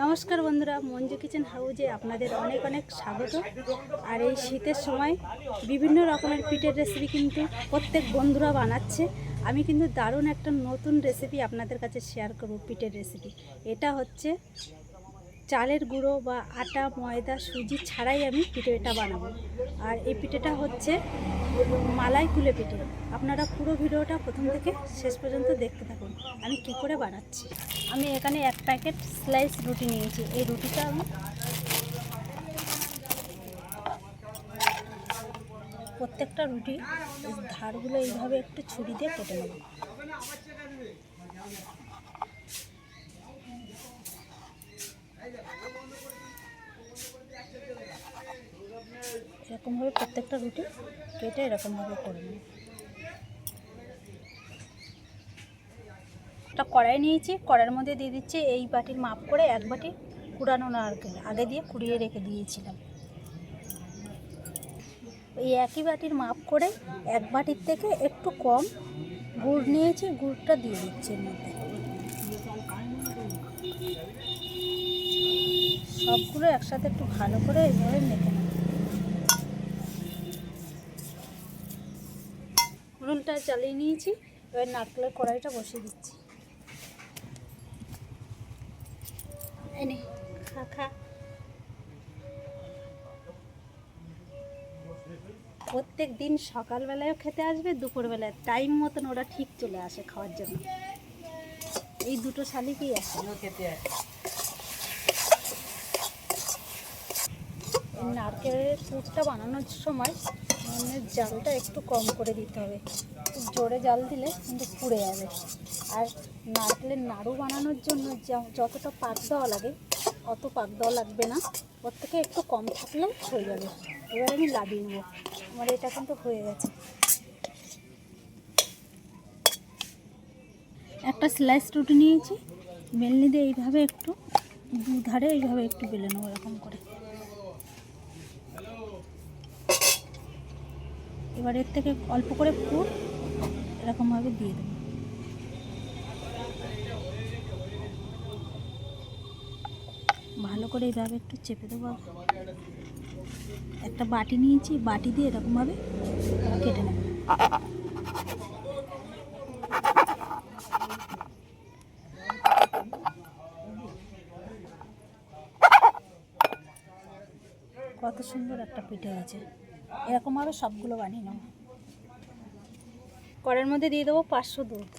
নমস্কার বন্ধুরা, মঞ্জু কিচেন হাউজে আপনাদের অনেক অনেক স্বাগত। আর এই শীতের সময় বিভিন্ন রকমের পিঠের রেসিপি কিন্তু প্রত্যেক বন্ধুরা বানাচ্ছে। আমি কিন্তু দারুণ একটা নতুন রেসিপি আপনাদের কাছে শেয়ার করব, পিঠের রেসিপি এটা হচ্ছে চালের গুঁড়ো বা আটা, ময়দা, সুজি ছাড়াই আমি পিঠেটা বানাবো। আর এই পিঠেটা হচ্ছে মালাই কুলে পিঠে। আপনারা পুরো ভিডিওটা প্রথম থেকে শেষ পর্যন্ত দেখতে থাকুন। আমি কি করে বানাচ্ছি? আমি এখানে এক প্যাকেট স্লাইস রুটি নিয়েছি। এই রুটিটা আমি প্রত্যেকটা রুটি ধারগুলো এইভাবে একটু ছুরি দিয়ে কেটে নেব। এরকমভাবে প্রত্যেকটা রুটি কেটে এরকমভাবে করে নেব একটা কড়াই নিয়েছি, কড়াইয়ের মধ্যে দিয়ে দিচ্ছি এই বাটির মাপ করে এক বাটি কুড়ানো নারকেল, আগে দিয়ে কুড়িয়ে রেখে দিয়েছিলাম। এই একই বাটির মাপ করে এক বাটির থেকে একটু কম গুড় নিয়েছি, গুড়টা দিয়ে দিচ্ছি মধ্যে। সবগুলো একসাথে একটু ভালো করে এইভাবে মেখে নেব। উনুনটা চালিয়ে নিয়েছি এবার নারকেলের কড়াইটা বসিয়ে দিচ্ছি। এনে খা খা। প্রত্যেক দিন সকালবেলায়ও খেতে আসবে দুপুরবেলায় টাইম মতন ওরা ঠিক চলে আসে খাওয়ার জন্য। এই দুটো শালিকই আসে। এই নারকেলের পুরটা বানানোর সময় নুনের জালটা একটু কম করে দিতে হবে। জোরে জাল দিলে কিন্তু পুড়ে যাবে। আর নারকেলের নাড়ু বানানোর জন্য যতটা পাক দেওয়া লাগে, অত পাক দেওয়া লাগবে না। ওর থেকে একটু কম থাকলেও হয়ে যাবে। এবার আমি লাবিয়ে নেব। আমার এটা কিন্তু হয়ে গেছে। একটা স্লাইস রুটি নিয়েছি। বেলনি দিয়ে এইভাবে একটু, দুধারে এইভাবে একটু বেলে নেব এরকম করে। এবার এর থেকে অল্প করে পুর এরকমভাবে দিয়ে দেবো। ভালো করে এইভাবে একটু চেপে দেবো। একটা বাটি নিয়েছি, বাটি দিয়ে এরকমভাবে কেটে নেব। কত সুন্দর একটা পিঠে হয়েছে। এরকমভাবে সবগুলো বানিয়ে নেব কড়াইয়ের মধ্যে দিয়ে দেবো পাঁচশো দুধ।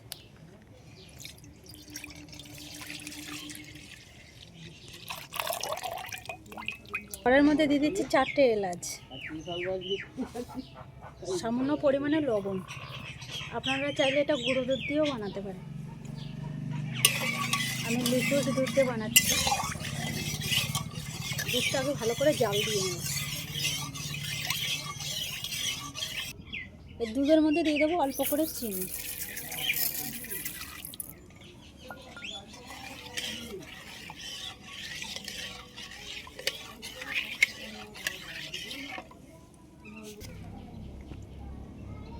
কড়াইয়ের মধ্যে দিয়ে দিচ্ছি চারটে এলাচ। সামান্য পরিমাণে লবণ। আপনারা চাইলে এটা গুঁড়ো দুধ দিয়েও বানাতে পারেন। আমি লিকুইড দুধ দিয়ে বানাচ্ছি। দুধটা আগে ভালো করে জাল দিয়ে নেব দুধের মধ্যে দিয়ে দেবো অল্প করে চিনি।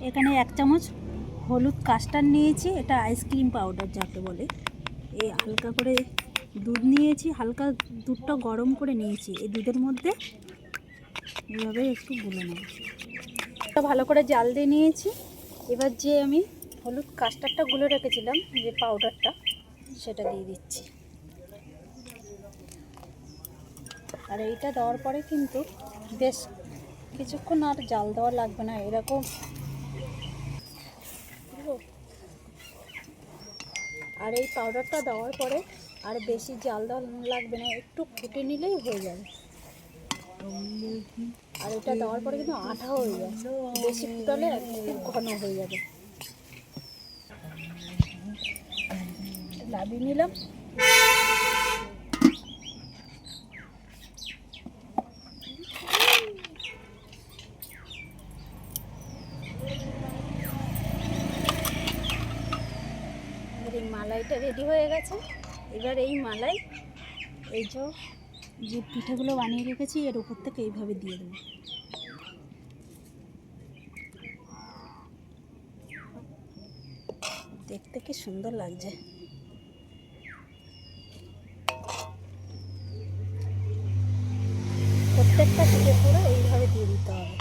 এখানে এক চামচ হলুদ কাস্টার্ড নিয়েছি, এটা আইসক্রিম পাউডার যাকে বলে। এই হালকা করে দুধ নিয়েছি, হালকা দুধটা গরম করে নিয়েছি। এই দুধের মধ্যে এইভাবে একটু গুলে নেব। ভালো করে জাল দিয়ে নিয়েছি। এবার যে আমি হলুদ কাস্টারটা গুলে রেখেছিলাম, যে পাউডারটা, সেটা দিয়ে দিচ্ছি। আর এইটা দেওয়ার পরে কিন্তু বেশ কিছুক্ষণ আর জাল দেওয়া লাগবে না, এরকম। আর এই পাউডারটা দেওয়ার পরে আর বেশি জাল দেওয়া লাগবে না, একটু ফুটে নিলেই হয়ে যাবে। আর এটা দেওয়ার পরে কিন্তু আঠা হয়ে যায়। বেশি ফুটালে খুব ঘন হয়ে যাবে। লাভিয়ে নিলাম। মালাইটা রেডি হয়ে গেছে। এবার এই মালাই, এই যে যে পিঠেগুলো বানিয়ে রেখেছি, এর উপর থেকে এইভাবে দিয়ে দেবো। দেখতে কি সুন্দর লাগছে। প্রত্যেকটা পিঠে পুরো এইভাবে দিয়ে দিতে হবে।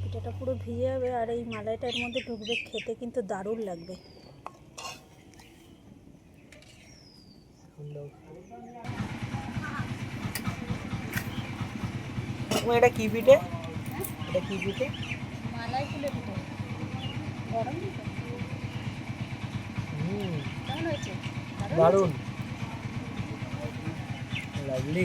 পিঠাটা পুরো ভিজে যাবে আর এই মালাইটার মধ্যে ঢুকবে খেতে কিন্তু দারুণ লাগবে। ঠাকুমা এটা কি পিঠে? এটা কি পিঠে? দারুণ লাভলি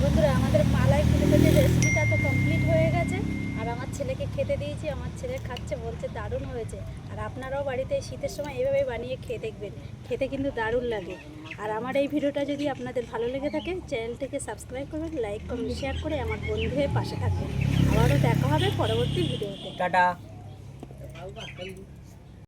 বন্ধুরা আমাদের মালাই ফুলে রেসিপিটা তো কমপ্লিট হয়ে গেছে। আর আমার ছেলেকে খেতে দিয়েছি, আমার ছেলে খাচ্ছে, বলছে দারুণ হয়েছে। আর আপনারাও বাড়িতে শীতের সময় এভাবে বানিয়ে খেয়ে দেখবেন। খেতে কিন্তু দারুণ লাগে। আর আমার এই ভিডিওটা যদি আপনাদের ভালো লেগে থাকে, চ্যানেলটিকে সাবস্ক্রাইব করবেন, লাইক, কমেন্ট, শেয়ার করে আমার বন্ধু হয়ে পাশে থাকবেন। আবারও দেখা হবে পরবর্তী ভিডিওতে। টাটা।